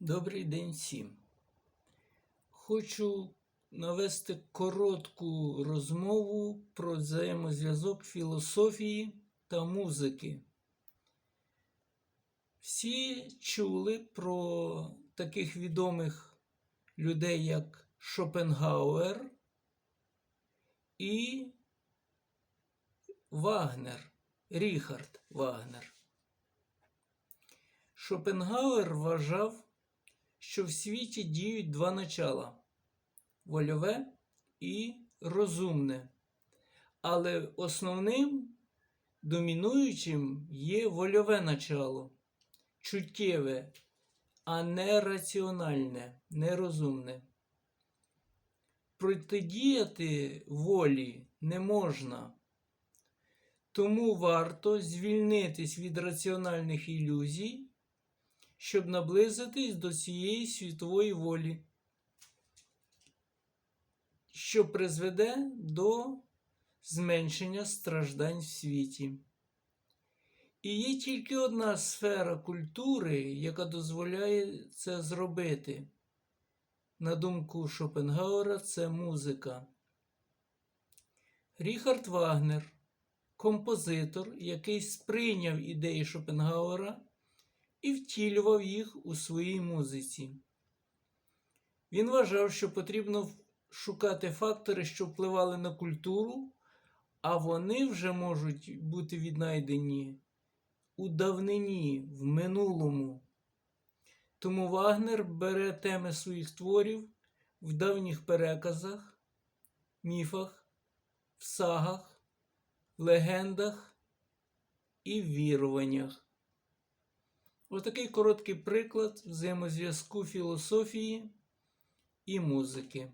Добрий день всім. Хочу навести коротку розмову про взаємозв'язок філософії та музики. Всі чули про таких відомих людей, як Шопенгауер і Вагнер, Ріхард Вагнер. Шопенгауер вважав, що в світі діють два начала вольове і розумне. Але основним домінуючим є вольове начало, чуттєве, а не раціональне, нерозумне. Протидіяти волі не можна. Тому варто звільнитись від раціональних ілюзій, щоб наблизитись до цієї світової волі, що призведе до зменшення страждань в світі. І є тільки одна сфера культури, яка дозволяє це зробити. На думку Шопенгауера, це музика. Ріхард Вагнер композитор, який сприйняв ідеї Шопенгауера і втілював їх у своїй музиці. Він вважав, що потрібно шукати фактори, що впливали на культуру, а вони вже можуть бути віднайдені у давнині, в минулому. Тому Вагнер бере теми своїх творів в давніх переказах, міфах, в сагах, легендах і віруваннях. Отакий короткий приклад взаємозв'язку філософії і музики.